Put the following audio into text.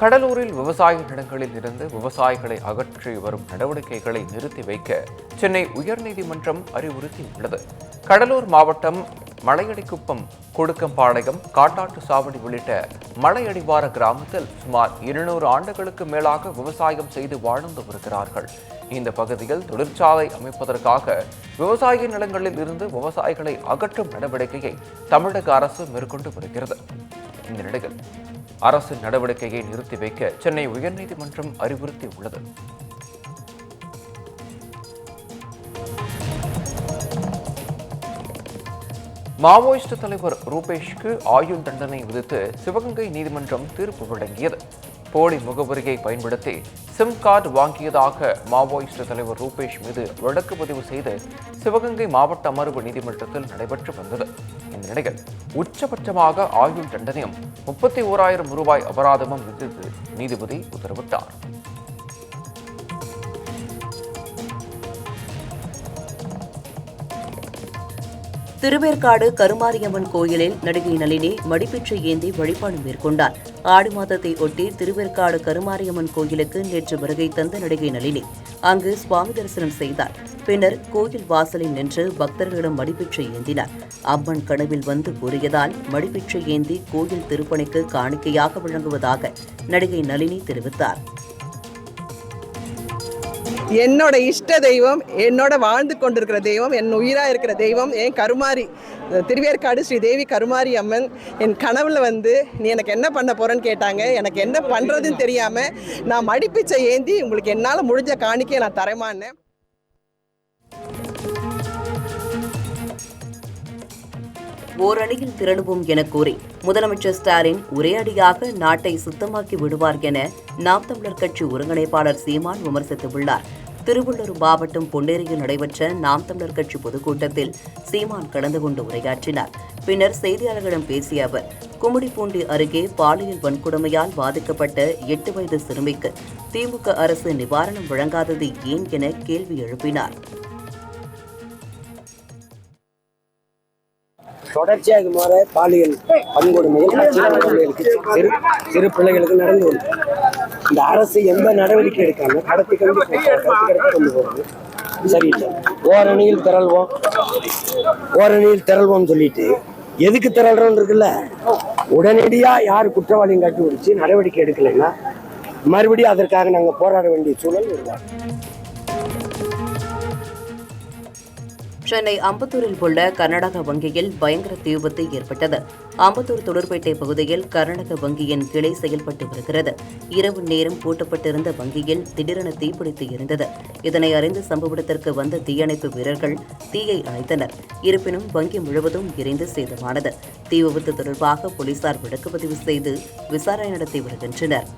கடலூரில் விவசாய நிலங்களில் இருந்து விவசாயிகளை அகற்றி வரும் நடவடிக்கைகளை நிறுத்தி வைக்க சென்னை உயர்நீதிமன்றம் அறிவுறுத்தியுள்ளது. கடலூர் மாவட்டம் மலையடிக்குப்பம் கொடுக்கம்பாளையம் காட்டாட்டு சாவடி உள்ளிட்ட மலையடிவார கிராமத்தில் சுமார் இருநூறு ஆண்டுகளுக்கு மேலாக விவசாயம் செய்து வாழ்ந்து வருகிறார்கள். இந்த பகுதியில் தொழிற்சாலை அமைப்பதற்காக விவசாய நிலங்களில் இருந்து விவசாயிகளை அகற்றும் நடவடிக்கையை தமிழக அரசு மேற்கொண்டு வருகிறது. இந்த நிலையில் அரசு நடவடிக்கையை நிறுத்தி வைக்க சென்னை உயர்நீதிமன்றம் அறிவுறுத்தியுள்ளது மாவோயிஸ்ட் தலைவர் ரூபேஷ்க்கு ஆயுள் தண்டனை விதித்து சிவகங்கை நீதிமன்றம் தீர்ப்பு வழங்கியது. போலி முகவரியை பயன்படுத்தி சிம் கார்டு வாங்கியதாக மாவோயிஸ்ட் தலைவர் ரூபேஷ் மீது வழக்கு பதிவு செய்து சிவகங்கை மாவட்ட அமர்வு நீதிமன்றத்தில் நடைபெற்று வந்தது. இந்த நிலையில் உச்சபட்சமாக ஆயுள் தண்டனையும் முப்பத்தி ஓராயிரம் ரூபாய் அபராதமும் விதித்து நீதிபதி உத்தரவிட்டார். திருவேற்காடு கருமாரியம்மன் கோயிலில் நடிகை நளினி மடிப்பிற்று ஏந்தி வழிபாடு மேற்கொண்டார். ஆடி மாதத்தை ஒட்டி திருவேற்காடு கருமாரியம்மன் கோயிலுக்கு நேற்று வருகை தந்த நடிகை நளினி அங்கு சுவாமி தரிசனம் செய்தார். பின்னர் கோயில் வாசலில் நின்று பக்தர்களிடம் மடிப்பிற்று ஏந்தினார். அம்மன் கனவில் வந்து கூறியதால் மடிப்பிற்று ஏந்தி கோயில் திருப்பணிக்கு காணிக்கையாக வழங்குவதாக நடிகை நளினி தெரிவித்தார். என்னோட இஷ்ட தெய்வம் என்னோட வாழ்ந்து கொண்டிருக்கிற தெய்வம் என் உயிராக இருக்கிற தெய்வம் என் கருமாரி திருவேற்காடு ஸ்ரீ தேவி கருமாரி அம்மன் என் கனவுல வந்து நீ எனக்கு என்ன பண்ண போறேன்னு கேட்டாங்க. எனக்கு என்ன பண்றதுன்னு தெரியாம நான் மடிப்பிச்சை ஏந்தி உங்களுக்கு என்னால் முடிஞ்ச காணிக்கையை நான் தரமான்னு ஓரணியில் திரளுவோம் என கூறி முதலமைச்சர் ஸ்டாலின் ஒரே அடியாக நாட்டை சுத்தமாக்கி விடுவார் என நாம் தமிழர் கட்சி ஒருங்கிணைப்பாளர் சீமான் விமர்சித்துள்ளார். திருவள்ளூர் மாவட்டம் பொன்னேரியில் நடைபெற்ற நாம் தமிழர் கட்சி பொதுக்கூட்டத்தில் சீமான் கலந்து கொண்டு உரையாற்றினார். பின்னர் செய்தியாளர்களிடம் பேசிய அவர் கும்மிடிப்பூண்டி அருகே பாலியல் வன்கொடுமையால் பாதிக்கப்பட்ட எட்டு வயது சிறுமிக்கு திமுக அரசு நிவாரணம் வழங்காதது ஏன் என கேள்வி எழுப்பினார். தொடர்ச்சியாக இது மாதிரி பாலியல் வன்கொடுமைகள் குழந்தைகளுக்கு சிறு சிறு பிள்ளைகளுக்கு நடந்து வருது இந்த அரசு எந்த நடவடிக்கை எடுக்காம கடத்தி கொண்டு கடத்தி கொண்டு போகுது சரியில்லை. ஓரணியில் திரள்வோம். ஓரணியில் திரள்வோம் சொல்லிட்டு எதுக்கு திரள்றோம் இருக்குல்ல? உடனடியா யார் குற்றவாளியும் கண்டுபிடிச்சு நடவடிக்கை எடுக்கலைன்னா மறுபடியும் அதற்காக நாங்க போராட வேண்டிய சூழல் உருவாகும் சென்னை அம்பத்தூரில் உள்ள கர்நாடக வங்கியில் பயங்கர தீ விபத்து ஏற்பட்டது. அம்பத்தூர் தொடர்பேட்டை பகுதியில் கர்நாடக வங்கியின் கிளை செயல்பட்டு வருகிறது. இரவு நேரம் பூட்டப்பட்டிருந்த வங்கியில் திடீரென தீப்பிடித்து இருந்தது இதனை அறிந்து சம்பவத்திற்கு வந்த தீயணைப்பு வீரர்கள் தீயை அணைத்தனர். இருப்பினும் வங்கி முழுவதும் எரிந்து சேதமானது. தீ விபத்து தொடர்பாக போலீசார் வழக்கு பதிவு செய்து விசாரணை நடத்தி வருகின்றனர்.